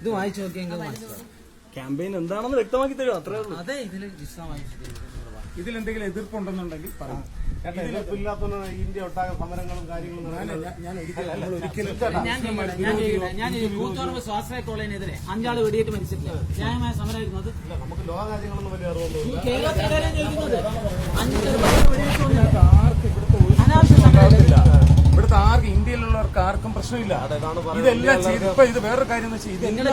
ഇത് വായിച്ചു നോക്കിയെങ്കിൽ മനസ്സിലാവും. ക്യാമ്പയിൻ എന്താണെന്ന് വ്യക്തമാക്കി തരും അത്രേ ഉള്ളൂ. അതെ ഇതിൽ ഇതിൽ എന്തെങ്കിലും എതിർപ്പുണ്ടെന്നുണ്ടെങ്കിൽ പറയാം. ഇന്ത്യ ഒട്ടാകെ സമരങ്ങളും കാര്യങ്ങളും ഞാൻ ഒരിക്കലും നമ്മൾ ഞാൻ ഞാൻ ഈ യൂത്ത് സ്വാശ്രയ കോളേജിനെതിരെ അഞ്ചാൾ വെടിയേറ്റ് മരിച്ചിട്ടില്ല. ന്യായമായ സമരമായിരുന്നു അത്. ഇല്ല, നമുക്ക് ലോകരാജ്യങ്ങളൊന്നും വലിയ അറിവൊന്നും കേരളത്തിൽ അഞ്ച് ചെറുപ്പക്കാരെ. അനാവശ്യ സമരം ഇവിടുത്തെ ആർക്കും ഇന്ത്യയിലുള്ളവർക്ക് ആർക്കും പ്രശ്നമില്ല. ഇതെല്ലാം ചെയ്ത് ഇപ്പൊ ഇത് വേറൊരു കാര്യം എന്ന് വെച്ചാൽ ഇതെല്ലാം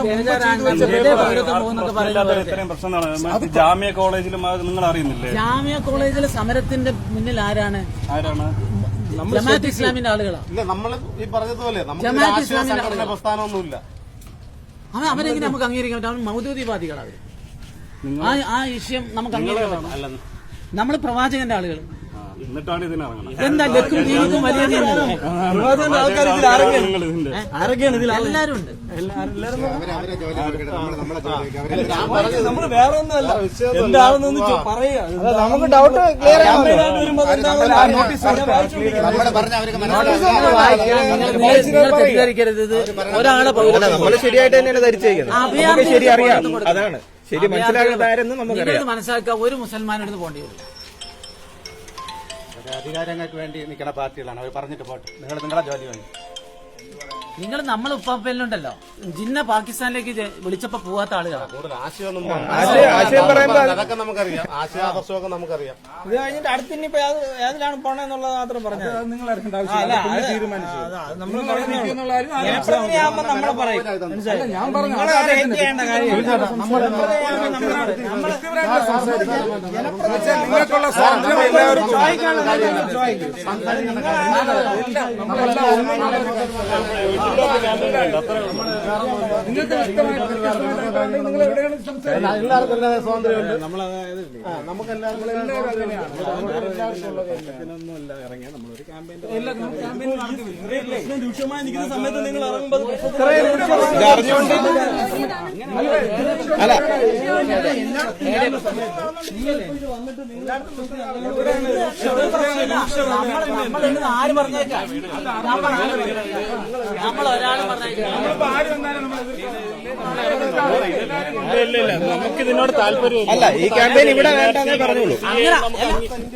ഇത്രയും പ്രശ്നമാണ്. ജാമ്യ കോളേജിലും അത് നിങ്ങൾ അറിയുന്നില്ലേ ജാമ്യ കോളേജിലെ സമരത്തിന്റെ മുന്നിൽ ആരാണ്? ആരാണ്? ജമാഅത്ത് ഇസ്ലാമിന്റെ ആളുകളാണ് ഇല്ല നമ്മൾ ഈ പറഞ്ഞതുപോലെ ജമാഅത്ത് ഇസ്ലാമിന്റെ. പ്രസ്ഥാനമൊന്നുമില്ല. അവൻ അവരെങ്ങനെ നമുക്ക് അംഗീകരിക്കാൻ പറ്റും? അവൻ മൗദൂദിവാദികളാണ് ആ ആ വിഷയം നമുക്ക് അംഗീകരിക്കാൻ നമ്മൾ നമ്മൾ പ്രവാചകന്റെ ആളുകൾ എന്നിട്ടാണ് ഇതിനിറങ്ങണം ഇതെന്താ ലക്കും ദീനിക്കും വലിയ ദീനല്ലേ? ആൾക്കാർ ഇതിൽ ആരൊക്കെയാണ്? നിങ്ങൾ ഇതിന്റെ ആരൊക്കെയാണ് ഇതിൽ എല്ലാരും ഉണ്ട്. നമ്മൾ വേറെ ഒന്നുമല്ല പറയുക. നമുക്ക് ഡൗട്ട് ക്ലിയർ തെറ്റിദ്ധരിക്കരുത്. ഒരാളെ നമ്മൾ ശരിയായിട്ട് തന്നെയാണ് ധരിച്ചേക്കുന്നത്. നമുക്ക് ശരി അറിയാം. അതാണ്. ശരി മനസ്സിലാക്കുന്നതായിരുന്നു നമുക്ക് മനസ്സിലാക്കുക. ഒരു മുസൽമാനെടുത്ത് പോകേണ്ടി വരും. അധികാരങ്ങൾക്ക് വേണ്ടി നിൽക്കുന്ന പാർട്ടികളാണ്. അവർ പറഞ്ഞിട്ട് പോട്ടെ. നിങ്ങൾ നിങ്ങളുടെ ജോലി വേണ്ടി നിങ്ങൾ നമ്മൾ ഉപ്പാപ്പയിലുണ്ടല്ലോ ജിന്ന പാകിസ്ഥാനിലേക്ക് വിളിച്ചപ്പോ പോവാത്ത ആളുകളാണ് കൂടുതൽ ആശയമൊന്നും ആശയം- ആശയം പറയുമ്പോ അത് അതൊക്കെ നമുക്കറിയാം. നമുക്കറിയാം. ഇത് കഴിഞ്ഞിട്ട് അടുത്ത് ഇനിയിപ്പോ ഏതിലാണ് പോണെന്നുള്ളത് മാത്രം പറഞ്ഞത് അത് നിങ്ങൾ അറിയേണ്ട ആവശ്യമില്ല. തീരുമാനിച്ചു. നമ്മൾ നിങ്ങൾ കാര്യം നമ്മളെ പറയും മനസ്സിലായോ? ഞാൻ പറഞ്ഞു നിങ്ങൾ അത് hate ചെയ്യേണ്ട കാര്യമില്ല. നിങ്ങൾക്കുള്ള സ്വാതന്ത്ര്യം എല്ലാവർക്കും നിങ്ങൾ എല്ലാവർക്കും എല്ലാ സ്വാതന്ത്ര്യമുണ്ട് ആ, നമുക്ക് എല്ലാവർക്കും പ്രശ്നം രൂക്ഷമായി നിൽക്കുന്ന സമയത്ത് നിങ്ങൾ ഇറങ്ങുമ്പോൾ നമ്മൾ ആര് പറഞ്ഞേക്കാം നമ്മൾ ആര് പറഞ്ഞേക്കാം? നമ്മൾ ഒരാൾ പറഞ്ഞേക്കാം ആര് വന്നാലും നമ്മൾ നമുക്ക് ഇതിനോട് താല്പര്യം അല്ല. ഈ ക്യാമ്പയിൻ ഇവിടെ വേണ്ടെന്നേ പറഞ്ഞോളൂ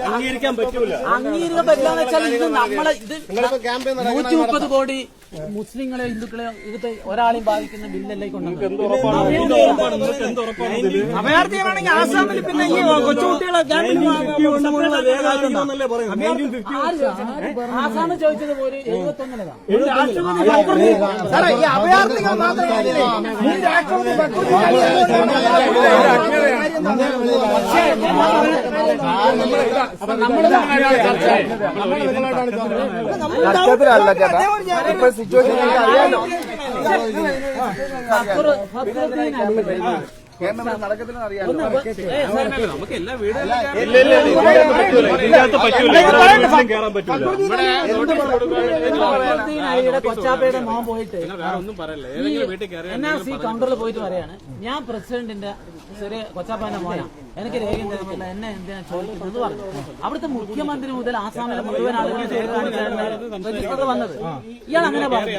അംഗീകരിക്കാൻ പറ്റൂല. അംഗീകരിക്കാൻ പറ്റില്ല വെച്ചാൽ ഇത് നമ്മളെ ഇത് നൂറ്റി മുപ്പത് കോടി മുസ്ലിങ്ങളെ ഹിന്ദുക്കളെ ഇത് ഒരാളെയും ബാധിക്കുന്ന ബില്ലല്ലേ അഭയാർത്ഥികളാണെങ്കിൽ ആസാമിൽ പിന്നെ ഈ കൊച്ചുകുട്ടികളെ ആസാമ് ചോദിച്ചത് പോലെ എഴുപത്തൊന്നിലാണ് ഈ അഭയാർത്ഥികൾ മാത്രമേ രാഷ്ട്രപതി ചർച്ചത്തിലല്ല ചേട്ടാ ഇപ്പൊ കൊച്ചാപ്പയുടെ മോൻ പോയിട്ട് എൻ ആർ സി കൗണ്ടറിൽ പോയിട്ട് പറയാണ് ഞാൻ പ്രസിഡന്റിന്റെ ചെറിയ കൊച്ചാപ്പാന്റെ മോനാ എനിക്ക് രേഖ തരുന്നില്ല എന്നെ എന്തിനാ ചോദിക്കുന്നത് പറഞ്ഞു അവിടുത്തെ മുഖ്യമന്ത്രി മുതൽ ആസാമിലെ മുഴുവൻ രജിസ്റ്റർ വന്നത് ഇയാൾ അങ്ങനെ പറഞ്ഞു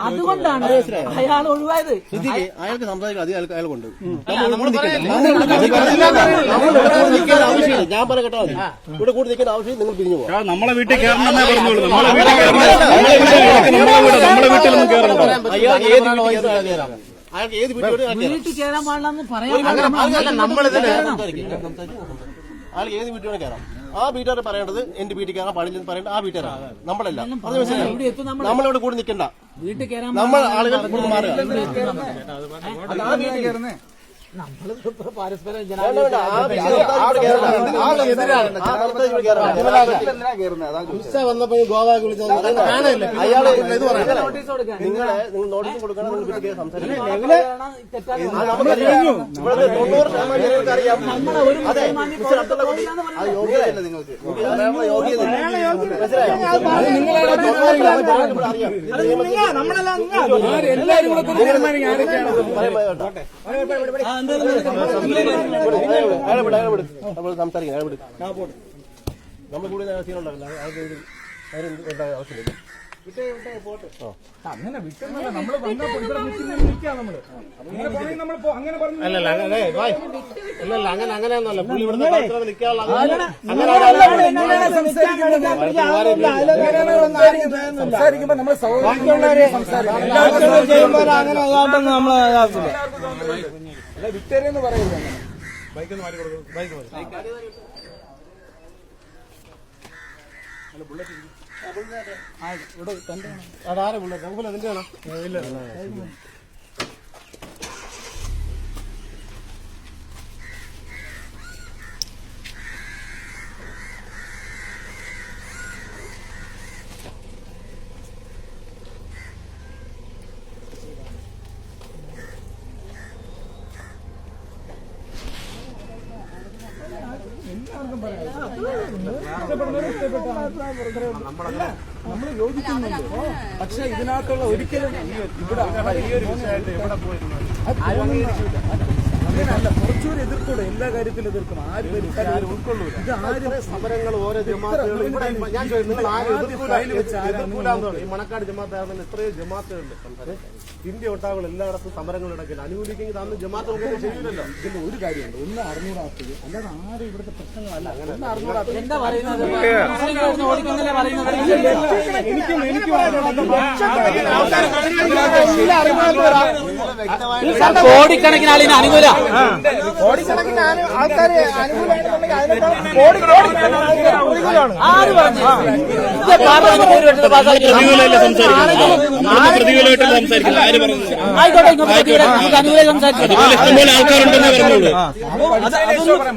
അതുകൊണ്ടാണ് അയാൾ ഒഴിവായത് അയാൾക്ക് സംസാരിക്കാൻ അധികം അയാൾ കൊണ്ട് ഞാൻ പറയട്ടോ ഇവിടെ കൂടി നിൽക്കേണ്ട ആവശ്യം നിങ്ങൾ പിരിഞ്ഞു പോകാം. നമ്മളെ വീട്ടിൽ കയറണമെന്നേ പറഞ്ഞോളൂ നമ്മളെ വീട്ടിൽ നമ്മളെ വീട്ടിലൊന്നും ഏത് വീട്ടിൽ കയറാം അയാൾക്ക് ഏത് വീട്ടിൽ കയറാം. വീട്ടിൽ കയറാൻ പാടില്ലെന്ന് നമ്മളിതിന് അയാൾക്ക് ഏത് വീട്ടിൽ കയറാം. ആ വീട്ടുകാരെ പറയേണ്ടത് എന്റെ വീട്ടിൽ കയറാൻ പാടില്ലെന്ന് പറയേണ്ടത് ആ വീട്ടുകാരാണ്. നമ്മളല്ല. അത് മനസ്സിലായോ? നമ്മളിവിടെ കൂടി നിൽക്കണ്ട. വീട്ടിൽ കേറാൻ നമ്മൾ ആളുകൾ മാറുക. പരസ്പരം വന്നപ്പോ കൊടുക്കാൻ നിങ്ങളെ നിങ്ങൾ നോട്ടീസ് കൊടുക്കണം യോഗ്യതയില്ല നിങ്ങൾക്ക് യോഗ്യതയില്ല മനസ്സിലായോ നിയമത്തിൽ എല്ലാവരും കൂടെ കൂടി തീരുമാനിക്കും ആരൊക്കെയാണ് സംസാരിക്കാം നമ്മൾ കൂടുതൽ സീനുണ്ടാവില്ല ആവശ്യമില്ല അങ്ങനെ വിട്ടെന്നല്ല നമ്മൾ ബൈക്ക് ഇവിടെ നമ്മൾ അങ്ങനെ പോണെങ്കിൽ നമ്മൾ അങ്ങനെ പറഞ്ഞു അല്ലല്ല അങ്ങനെ ഏയ് വായ്. ഇല്ലല്ല അങ്ങനെ അങ്ങനെയൊന്നുമല്ല പുള്ളി ഇവിടുത്തെ മാത്രം നിൽക്കാനുള്ള അങ്ങനെ അങ്ങനെ ഒരാളെ സംസാരിക്കുമ്പോ നമ്മൾ സൗകര്യം സംസാരിക്കും ചെയ്യുമ്പോൾ അങ്ങനെ അതായിട്ടൊന്നും നമ്മളെ ഇതാക്കില്ല അല്ല വിക്ടേറിയെന്ന് പറയുന്നത് അതാരെ നമുക്ക് അതിന്റെ ആണോ നമ്മൾ യോജിക്കുന്നുണ്ട്. പക്ഷെ ഇതിനകത്തുള്ള ഒരിക്കലും ഇവിടെ ഈ ഒരു വിഷയമായിട്ട് എവിടെ പോയിരുന്നു അങ്ങനെയല്ല കുറച്ചുകൂടി എതിർക്കൂടെ എല്ലാ കാര്യത്തിലും എതിർക്കണം ആര് ഇത് ആരും സമരങ്ങൾ ഓരോ. ഈ മണക്കാട് ജമാഅത്ത് ആകുന്ന എത്രയോ ജമാത്തുകളുണ്ട് ഇന്ത്യ ഒട്ടാകുള്ള എല്ലായിടത്തും സമരങ്ങൾ നടക്കില്ല അനുകൂലിക്കുന്നത് അന്ന് ജമാഅത്ത് നമുക്ക് ചെയ്യില്ലല്ലോ ഇതിൽ ഒരു കാര്യമുണ്ട് ഒന്ന് അറിഞ്ഞൂടാത്തത് അല്ലാതെ ആരും ഇവിടുത്തെ പ്രശ്നങ്ങളല്ല ഒന്ന് അറിഞ്ഞൂടാത്തത് എന്താ പറയുന്നത് മുസ്ലിങ്ങൾ ഓടിക്കുന്നല്ലേ പറയുന്നത് എനിക്കും എനിക്കും കോടിക്കണക്കിന് ആളിനെ അനുകൂല കോടിക്കണക്കിന് ആൾക്കാർ അനുകൂലമായിട്ടുണ്ടെങ്കിൽ അതിനേക്കാൾ കോടി കോടി പ്രതികൂലമായിട്ടല്ല ആര് പറഞ്ഞു ആയിക്കോട്ടെ. നമുക്ക് അനുകൂലം സംസാരിക്കാം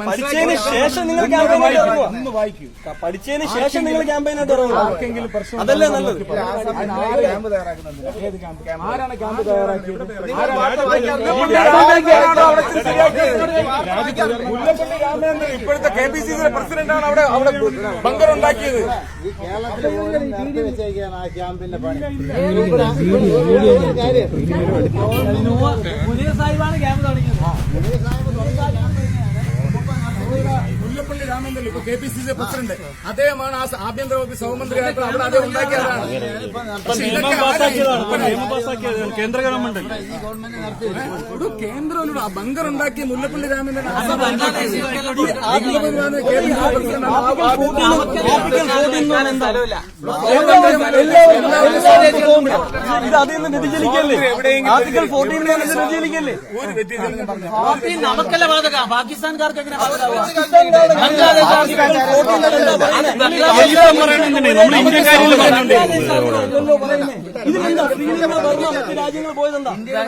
പഠിച്ചതിന് ശേഷം നിങ്ങൾ ക്യാമ്പയിനായിട്ട് വായിക്കൂ പഠിച്ചതിന് ശേഷം നിങ്ങൾ ക്യാമ്പയിനായിട്ട് ഇറങ്ങും അതല്ലേ നല്ലത് ആരാണ് ക്യാമ്പ് തയ്യാറാക്കിയത് മുല്ലപ്പള്ളി രാമചന്ദ്രൻ ഇപ്പോഴത്തെ കെ പി സി സി പ്രസിഡന്റാണ് അവിടെ അവിടെ ബങ്കർ ഉണ്ടാക്കിയത്. കേരളത്തിൽ രാമചന്ദ്രൻ ഇപ്പൊ K P C C president. അദ്ദേഹമാണ് ആ ആഭ്യന്തര വകുപ്പ് സഹമന്ത്രിയായിട്ട് അവിടെ അദ്ദേഹം ഉണ്ടാക്കിയതാണ് പക്ഷേ ഇതൊക്കെ ആരാ? കേന്ദ്ര ഗവൺമെന്റ് ഒരു കേന്ദ്രം ആ ബങ്കർ ഉണ്ടാക്കിയ മുല്ലപ്പള്ളി രാമന്റെ ഇത് അതിൽ നിന്ന് വ്യതിചലിക്കല്ലേ ആർട്ടിക്കൽ ഫോർട്ടീൻ വ്യതിചലിക്കല്ലേ ഒരു വ്യക്തി പറഞ്ഞു പാർട്ടി നമുക്കല്ല ബാധക? പാകിസ്ഥാൻകാർക്ക് എങ്ങനെ നമ്മൾ ഇന്ത്യക്കാരിൽ പറഞ്ഞോണ്ടേ ഇതിലെന്താ ശ്രീലങ്ക മറ്റ് രാജ്യങ്ങൾ പോയതെന്താ?